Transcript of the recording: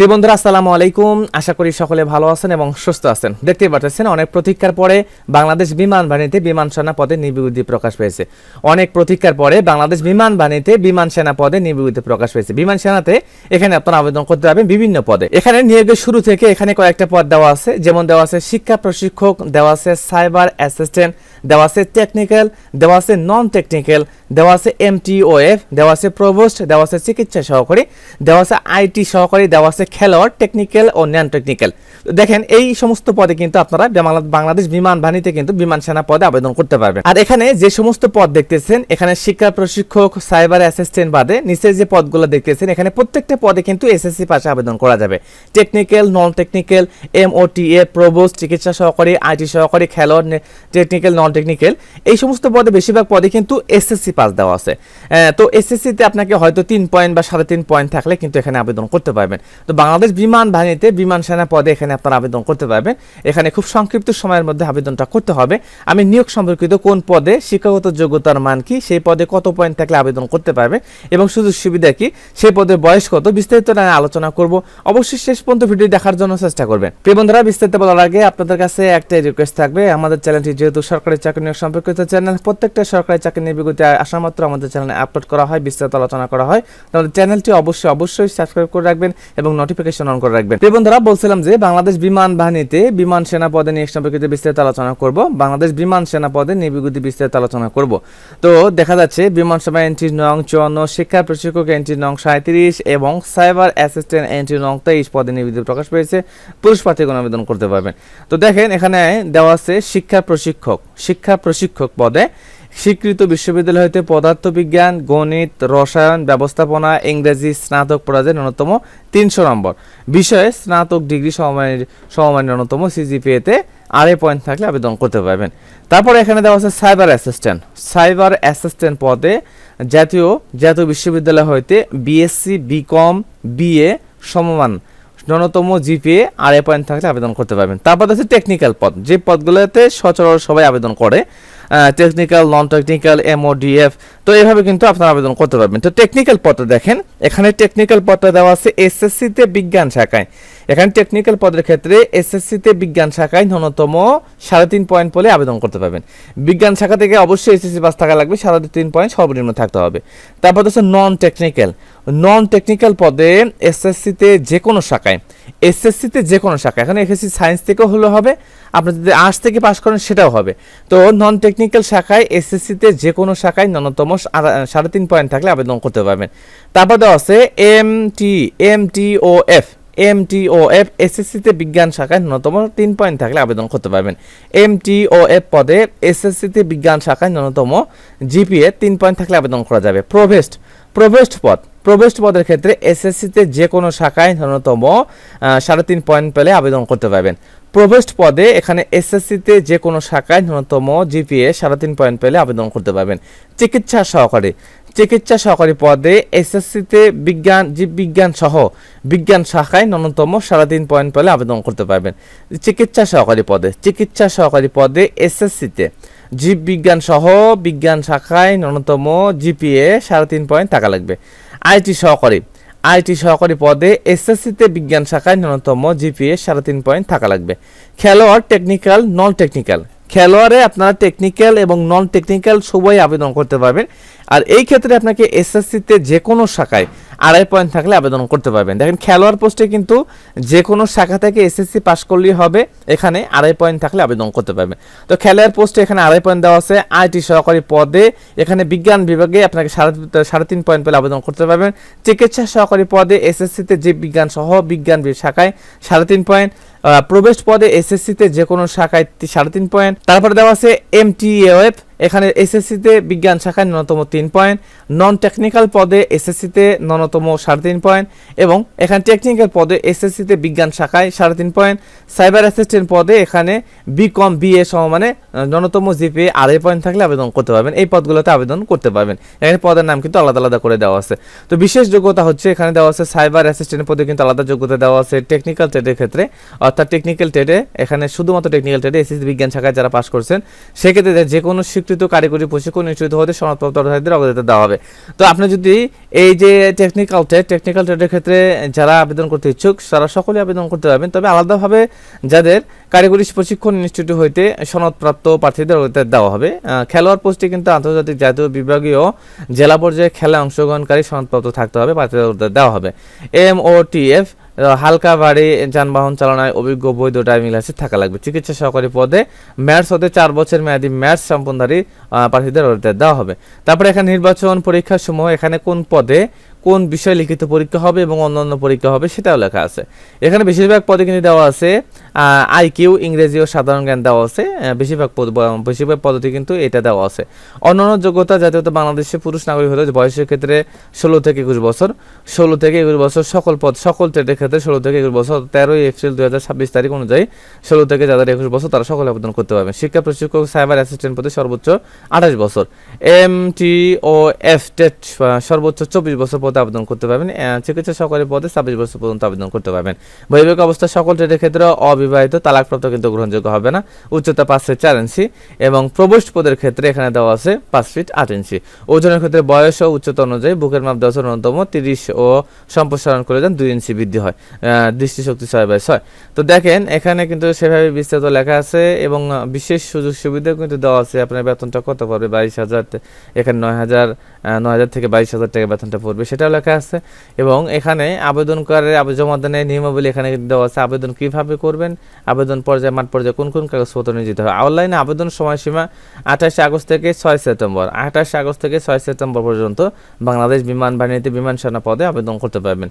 তে বন্ধুরা, আসসালামু আলাইকুম। আশা করি সকলে ভালো আছেন এবং সুস্থ আছেন। দেখতে পাচ্ছেন অনেক প্রতীক্ষার পরে বাংলাদেশ বিমান বাহিনীতে বিমান সেনা পদে নিবিড়ি প্রকাশ পেয়েছে। অনেক প্রতীক্ষার পরে বাংলাদেশ বিমান বাহিনীতে বিমান সেনা পদে নিবিড়ি প্রকাশ পেয়েছে। বিমান সেনাতে এখানে আপনারা আবেদন করতে পারবেন বিভিন্ন পদে। এখানে নিয়োগের শুরু থেকে এখানে কয়েকটা পদ দেওয়া আছে। যেমন দেওয়া আছে শিক্ষা প্রশিক্ষক, দেওয়া আছে সাইবার অ্যাসিস্ট্যান্ট, দেওয়া আছে টেকনিক্যাল, দেওয়া আছে নন টেকনিক্যাল দেওয়া আছে এমটিওএফ, দেওয়া আছে প্রভোস্ট, দেওয়া আছে চিকিৎসা সহকারী, দেওয়া আছে আইটি সহকারী, দেওয়া আছে খেলোয়াড়, টেকনিক্যাল ও নন টেকনিক্যাল দেখেন, এই সমস্ত পদে কিন্তু আপনারা বাংলাদেশ বিমান বাহিনীতে কিন্তু বিমান সেনা পদে আবেদন করতে পারবেন। আর এখানে যে সমস্ত পদ দেখতেছেন, এখানে শিক্ষা প্রশিক্ষক, সাইবার অ্যাসিস্ট্যান্ট বাদে নিচের যে পদগুলো দেখতেছেন, এখানে প্রত্যেকটা পদে কিন্তু এসএসসি পাশে আবেদন করা যাবে। টেকনিক্যাল নন টেকনিক্যাল এমওটিএ প্রবোস্ট চিকিৎসা সহকারী আইটি সহকারী, খেলোয়াড় টেকনিক্যাল নন টেকনিক্যাল এই সমস্ত পদে বেশিরভাগ পদে কিন্তু এসএসসি পাস দেওয়া আছে। তো এসএসসিতে আপনাকে হয়তো তিন পয়েন্ট বা সাড়ে তিন পয়েন্ট থাকলে কিন্তু এখানে আবেদন করতে পারবেন। তো বাংলাদেশ বিমান বাহিনীতে বিমান সেনা পদে এখানে আপনারা আবেদন করতে পারবেন। এখানে খুব সংক্ষিপ্ত সময়ের মধ্যে আবেদনটা করতে হবে। আমি নিয়োগ সম্পর্কিত কোন পদে শিক্ষাগত যোগ্যতার মান কি, সেই পদে কত পয়েন্ট থাকলে আবেদন করতে পারবে এবং সুযোগ সুবিধা কি, সেই পদের বয়স কত বিস্তারিত নিয়ে আলোচনা করব। অবশ্যই শেষ পর্যন্ত ভিডিও দেখার জন্য চেষ্টা করবেন। প্রিয় বন্ধুরা, বিস্তারিত বলার আগে আপনাদের কাছে একটাই রিকোয়েস্ট থাকবে। আমাদের চ্যানেলটি যেহেতু সরকারি চাকরি নিয়োগ সম্পর্কিত চ্যানেল, প্রত্যেকটা সরকারি চাকরি নিয়ে বিগত আসা মাত্র আমাদের চ্যানেলে আপলোড করা হয়, বিস্তারিত আলোচনা করা হয়। তো আমাদের চ্যানেলটি অবশ্যই অবশ্যই সাবস্ক্রাইব করে রাখবেন এবং নোটিফিকেশন অন করে রাখবেন। প্রিয় বন্ধুরা, বলছিলাম যে বাংলাদেশ বিমান বাহিনীতে বিমান সেনা পদে নিয়োগ সম্পর্কিত বিস্তারিত আলোচনা করব। বাংলাদেশ বিমান সেনা পদে নিবিগতি বিস্তারিত আলোচনা করব। তো দেখা যাচ্ছে, বিমান সেবা এন্ট্রি নং চুয়ান্ন, শিক্ষা প্রশিক্ষক এন্ট্রি নং সাঁত্রিশ এবং সাইবার অ্যাসিস্ট্যান্ট এন্ট্রি নং তেইশ পদে নিবিদি প্রকাশ পেয়েছে। পুরুষ প্রার্থীগণ আবেদন করতে পারবেন। তো দেখেন, এখানে দেওয়া আছে শিক্ষা প্রশিক্ষক। শিক্ষা প্রশিক্ষক পদে স্বীকৃত বিশ্ববিদ্যালয় হইতে পদার্থবিজ্ঞান, গণিত, রসায়ন, ব্যবস্থাপনা, ইংরেজি, স্নাতক পর্যায়ে ন্যূনতম তিনশো নম্বর। বিষয়ে স্নাতক ডিগ্রি সমমানের সমমানের ন্যূনতম সিজিপিএতে আড়াই পয়েন্ট থাকলে আবেদন করতে পারবেন। তারপরে এখানে দেওয়া আছে সাইবার অ্যাসিস্ট্যান্ট সাইবার অ্যাসিস্ট্যান্ট পদে জাতীয় জাতীয় বিশ্ববিদ্যালয় হইতে বিএসসি বিকম বিএ সমমান ন্যূনতম জিপিএ আড়াই পয়েন্ট থাকলে আবেদন করতে পারবেন। তারপর আছে টেকনিক্যাল পদ। যে পদগুলোতে সচরাচর সবাই আবেদন করে টেকনিক্যাল নন টেকনিক্যাল এমওডিএফ তো এভাবে কিন্তু আপনারা আবেদন করতে পারবেন। তো টেকনিক্যাল পদে দেখেন। এখানে টেকনিক্যাল পদটা দেওয়া আছে এসএসসিতে বিজ্ঞান শাখায়। এখানে টেকনিক্যাল পদের ক্ষেত্রে এসএসসিতে বিজ্ঞান শাখায় ন্যূনতম সাড়ে তিন পয়েন্ট পেলে আবেদন করতে পারবেন। বিজ্ঞান শাখা থেকে অবশ্যই এসএসসি পাস থাকা লাগবে, সাড়ে তিন পয়েন্ট সর্বনিম্ন থাকতে হবে। তারপর হচ্ছে নন টেকনিক্যাল নন টেকনিক্যাল পদে এসএসসিতে যে কোনো শাখায় এসএসসিতে যে কোনো শাখা, এখানে এসএসসি সায়েন্স থেকেও হলে হবে, আপনি যদি আর্টস থেকে পাস করেন সেটাও হবে। তো নন টেকনিক্যাল শাখায় এসএসসিতে যে কোনো শাখায় ন্যূনতম সাড়ে তিন পয়েন্ট থাকলে আবেদন করতে পারবেন। তারপর দেওয়া আছে M T M T O F M T O F এসএসসিতে বিজ্ঞান শাখায় ন্যূনতম তিন পয়েন্ট থাকলে আবেদন করতে পারবেন। এম টি ও এফ পদে এসএসসিতে বিজ্ঞান শাখায় ন্যূনতম জিপিএ তিন পয়েন্ট থাকলে আবেদন করা যাবে। প্রভেস্ট প্রভেস্ট পদ। প্রবেশ পদের ক্ষেত্রে এসএসসিতে যে কোনো শাখায় ন্যূনতম সাড়ে তিন পয়েন্ট পেলে আবেদন করতে পারবেন। প্রবেশ পদে এখানে এসএসসিতে যে কোনো শাখায় ন্যূনতম জিপিএ সাড়ে তিন পয়েন্ট পেলে আবেদন করতে পারবেন। চিকিৎসা সহকারী চিকিৎসা সহকারী পদে এসএসসিতে বিজ্ঞান, জীববিজ্ঞান সহ বিজ্ঞান শাখায় ন্যূনতম সাড়ে তিন পয়েন্ট পেলে আবেদন করতে পারবেন। চিকিৎসা সহকারী পদে, চিকিৎসা সহকারী পদে এসএসসিতে জীববিজ্ঞান সহ বিজ্ঞান শাখায় ন্যূনতম জিপিএ সাড়ে তিন পয়েন্ট টাকা লাগবে। আইটি সহকারী। আইটি সহকারী পদে এসএসসিতে বিজ্ঞান শাখায় ন্যূনতম জিপিএ সাড়ে তিন পয়েন্ট থাকা লাগবে। খেলোয়াড় টেকনিক্যাল নন টেকনিক্যাল খেলোয়াড়ে আপনারা টেকনিক্যাল এবং নন টেকনিক্যাল সবাই আবেদন করতে পারবেন। আর এই ক্ষেত্রে আপনাকে এসএসসিতে যে কোনো শাখায় আড়াই পয়েন্ট থাকলে আবেদন করতে পারবেন। দেখেন, খেলোয়াড় পোস্টে কিন্তু যে কোনো শাখা থেকে এসএসসি পাশ করলেই হবে, এখানে আড়াই পয়েন্ট থাকলে আবেদন করতে পারবেন। তো খেলোয়াড় পোস্টে এখানে আড়াই পয়েন্ট দেওয়া আছে, আইটি সহকারী পদে এখানে বিজ্ঞান বিভাগে আপনাকে সাড়ে সাড়ে তিন পয়েন্ট পেলে আবেদন করতে পারবেন। চিকিৎসা সহকারী পদে এসএসসিতে যে বিজ্ঞান সহ বিজ্ঞান শাখায় সাড়ে তিন পয়েন্ট প্রবেশ পদে এসএসসিতে যে কোনো শাখায় সাড়ে তিন পয়েন্ট। তারপরে দেওয়া আছে এমটিএফ এখানে এসএসসিতে বিজ্ঞান শাখায় ন্যূনতম তিন পয়েন্ট। নন টেকনিক্যাল পদে এসএসসিতে ন্যূনতম সাড়ে তিন পয়েন্ট এবং এখানে টেকনিক্যাল পদে এসএসসিতে বিজ্ঞান শাখায় সাড়ে তিন পয়েন্ট। সাইবার অ্যাসিস্ট্যান্ট পদে এখানে বিকম বিএ আহ, ন্যূনতম জিপিএ আড়াই পয়েন্ট থাকলে আবেদন করতে পারবেন। এই পদগুলোতে আবেদন করতে পারবেন। এখানে পদের নাম কিন্তু আলাদা আলাদা করে দেওয়া আছে। তো বিশেষ যোগ্যতা হচ্ছে এখানে দেওয়া আছে সাইবার অ্যাসিস্ট্যান্ট পদে কিন্তু আলাদা যোগ্যতা দেওয়া আছে। টেকনিক্যাল ট্রেডের ক্ষেত্রে। অর্থাৎ টেকনিক্যাল ট্রেডে এখানে শুধুমাত্র টেকনিক্যাল ট্রেডে এসএসসি বিজ্ঞান শাখায় যারা পাশ করছেন, সেক্ষেত্রে যে কোনো স্বীকৃত কারিগরি প্রশিক্ষণ ইনস্টিটিউট হতে সনদপ্রাপ্ত অর্থাৎদের অগ্রাধিকার দেওয়া হবে। তো আপনি যদি এই যে টেকনিক্যাল ট্রেড টেকনিক্যাল ট্রেডের ক্ষেত্রে যারা আবেদন করতে ইচ্ছুক, তারা সকলেই আবেদন করতে পারবেন। তবে আলাদাভাবে যাদের কারিগরি প্রশিক্ষণ ইনস্টিটিউট হইতে সনদপ্রাপ্ত প্রার্থীদের অগ্রাধিকার দেওয়া হবে। খেলোয়াড় পোস্টে কিন্তু আন্তর্জাতিক জাতীয় বিভাগীয় জেলা পর্যায়ে খেলায় অংশগ্রহণকারী সনদপ্রাপ্ত থাকতে হবে, প্রার্থীদের দেওয়া হবে। এম ও টি এফ হালকা বাড়ি, যানবাহন চালনায় অভিজ্ঞ বৈধ ড্রাইভিং লাইসেন্স থাকা লাগবে। চিকিৎসা সহকারী পদে ম্যাটস হতে চার বছর মেয়াদি ম্যাটস সম্পন্নধারী প্রার্থীদের অর্ডার দেওয়া হবে। তারপরে এখানে নির্বাচন পরীক্ষার সময় এখানে কোন পদে কোন বিষয় লিখিত পরীক্ষা হবে এবং অন্যান্য পরীক্ষা হবে সেটাও লেখা আছে। এখানে বেশিরভাগ পদে কিন্তু দেওয়া আছে আইকিউ ইংরেজি ও সাধারণ জ্ঞান দেওয়া আছে বেশিরভাগ পদ বেশিরভাগ পদ্ধতি কিন্তু এটা দেওয়া আছে। অন্যান্য যোগ্যতা, জাতীয়তা বাংলাদেশে পুরুষ নাগরিক হতে বয়সের ক্ষেত্রে ষোলো থেকে একুশ বছর, ষোলো থেকে একুশ বছর সকল পদ সকল ট্রেডের ক্ষেত্রে ষোলো থেকে একুশ বছর, তেরোই এপ্রিল দু হাজার ছাব্বিশ তারিখ অনুযায়ী ষোলো থেকে যাদের একুশ বছর তারা সকলে আবেদন করতে পারবেন। শিক্ষা প্রশিক্ষক, সাইবার অ্যাসিস্ট্যান্ট পদে সর্বোচ্চ আঠাশ বছর। এম টি ও এফ টেট সর্বোচ্চ চব্বিশ বছর পদে আবেদন করতে পারবেন চিকিৎসা সহকারী পদে ছাব্বিশ বছর পর্যন্ত আবেদন করতে পারবেন। বৈবাহিক অবস্থা সকল ট্রেডের ক্ষেত্রে অবিবাহিত, তালাকপ্রাপ্ত কিন্তু গ্রহণযোগ্য হবে না। উচ্চতা পাঁচ ফিট চার ইঞ্চি এবং প্রবোস্ট পদের ক্ষেত্রে এখানে দেওয়া আছে পাঁচ ফিট আট ইঞ্চি। ওজনের ক্ষেত্রে বয়স ও উচ্চতা অনুযায়ী বুকের মাপ আছে ন্যূনতম তিরিশ ও সম্প্রসারণ করে দেন দুই ইঞ্চি বৃদ্ধি হয় দৃষ্টিশক্তি ছয় বাই ছয়। তো দেখেন, এখানে কিন্তু সেভাবে বিস্তারিত লেখা আছে এবং বিশেষ সুযোগ সুবিধা কিন্তু দেওয়া আছে। আপনার বেতনটা কত পড়বে? বাইশ হাজার এখানে নয় হাজার নয় হাজার থেকে বাইশ হাজার টাকা বেতনটা পড়বে। সেটাও লেখা আছে। এবং এখানে আবেদনকারের জমা জমাদানের নিয়মাবলী এখানে দেওয়া আছে। আবেদন কীভাবে করবেন? আবেদন পর্যায়ে, মাঠ পর্যায়ে, কোন কোন কাগজপত্র নিয়ে যেতে হবে? অনলাইনে আবেদন সময়সীমা আঠাশে আগস্ট থেকে ছয় সেপ্টেম্বর। আঠাশে আগস্ট থেকে ছয় সেপ্টেম্বর পর্যন্ত বাংলাদেশ বিমান বাহিনীতে বিমান সেনা পদে আবেদন করতে পারবেন।